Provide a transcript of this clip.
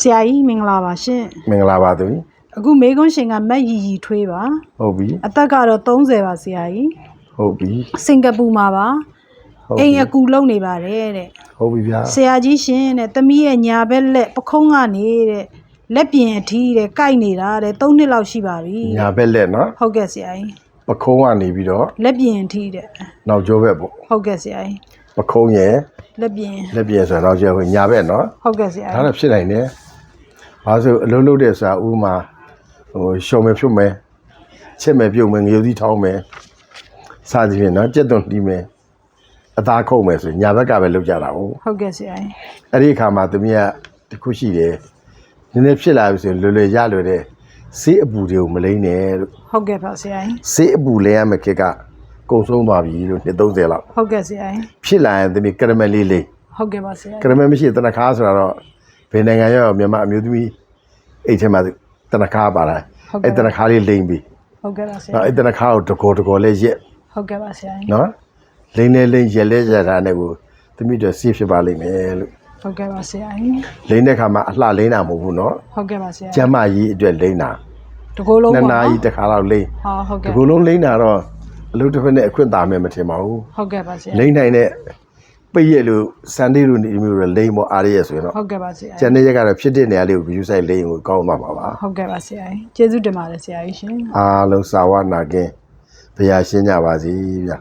ဆရာကြီးမင်္ဂလာပါရှင်မင်္ဂလာပါသမီးအခုမေကွန်းရှင်ကမက်ရီရီထွေးပါဟုတ်ပြီအသက်ကတော့30ပါဆရာကြီးဟုတ်ပြီစင်ကာပူမှာပါဟုတ်အိပြီမ်အကူလုံနေပါတယ်တဲ့ဟုတ်ပြီဗျာဆရာကြီးရှင်တဲ့သမီးရဲ့ညာဘက်လက်ပခုံးကနေတဲ့လက်ပြင်အထီးတဲ့ကိုက်နေတာတဲ့3နှစ်လောက်ရှိပါပြီညာဘက်လက်နော်ဟုတ်ကဲ့ဆရာကြီးပခုံးကနေပြီးတော့လက်ပြင်အထီးတဲ့နောက်ကျောဘက်ပေါ့ဟုတ်ကဲ့ဆရာကြီးပခုံးရဲ့လက်ပြင်လက်ပြင်ဆိုတော့နောက်ကျောဘက်ညာဘက်နော်ဟုတ်ကဲ့ဆရာဒါကြီးတော့ဖြစ်နိုင်တယ် ဘာလို့အလုံးလုံးတဲ့စာဥမာဟိုရှော်မယ်ဖြုတ်မယ်ချက်မယ်ပြုတ်မယ်ငရုတ်သီးထောင်းမယ်စသဖြင့်နော်ကြက်သွန်တီးမယ်အသားခုတ်မယ်ဆိုရင်ညာဘက်ကပဲလောက်ကြတာဟုတ်ဟုတ်ကဲ့ဆရာကြီးအဲ့ဒီအခါမှာသမီးကတခုရှိတယ်နည်းနည်းဖြစ်လာပြီဆိုရင်လွယ်လွယ်ရလွယ်တဲ့ဆေးအပူတွေကိုမလိမ့်နဲ့လို့ဟုတ်ကဲ့ပါဆရာကြီးဆေးအပူလဲရမယ့်ခက်ကကုံဆုံးသွားပြီလို့နှစ်30လောက်ဟုတ်ကဲ့ဆရာကြီးဖြစ်လာရင်သမီးကရမယ်လေးလေးဟုတ်ကဲ့ပါဆရာကရမယ်မရှိရင်တနခါဆိုတာတော့ ဘယ်နိုင်ငံရောက်မြန်မာအမျိုးသမီးအိတ်ထဲမှာတနခါပါလာအဲ့တနခါလေးလိမ့်ပြီဟုတ်ကဲ့ပါဆရာနော်အဲ့တနခါကိုတကောတကောလေးရက်ဟုတ်ကဲ့ပါဆရာကြီးနော်လိမ့်နေလိမ့်ရက်လဲရက်တာနဲ့ကိုသမီးတို့ဆေးဖြစ်ပါလိမ့်မယ်လို့ဟုတ်ကဲ့ပါဆရာကြီးလိမ့်တဲ့ခါမှာအလှလိမ့်တာမဟုတ်ဘူးနော်ဟုတ်ကဲ့ပါဆရာကျမ်းမာရေးအတွက်လိမ့်တာတကိုယ်လုံးနှစ်ပါနာရီတစ်ခါတော့လိမ့်ဟာဟုတ်ဒီကဲ့ကုလုံးလိမ့်တာတော့အလုပ်တစ်ဖက်နဲ့အခွင့်တာမယ်မထင်ပါဘူးဟုတ်ကဲ့ပါဆရာလိမ့်နိုင်တဲ့ ပိတ်ရက်လို့စန်ဒေးလို့နေမျိုးတော့လိမ့်မောအားရရဲ့ဆိုရင်တော့ဟုတ်ကဲ့ပါဆရာကျန်တဲ့ရက်ကတော့ဖြစ်တဲ့နေရာလေးကို view site လိမ့်ကိုကောင်းသွားပါပါဟုတ်ကဲ့ပါဆရာကြီးကျေးဇူးတင်ပါတယ်ဆရာကြီးရှင်အားလုံးစာဝနာကင်းဘုရားရှင်းကြပါစေဗျာ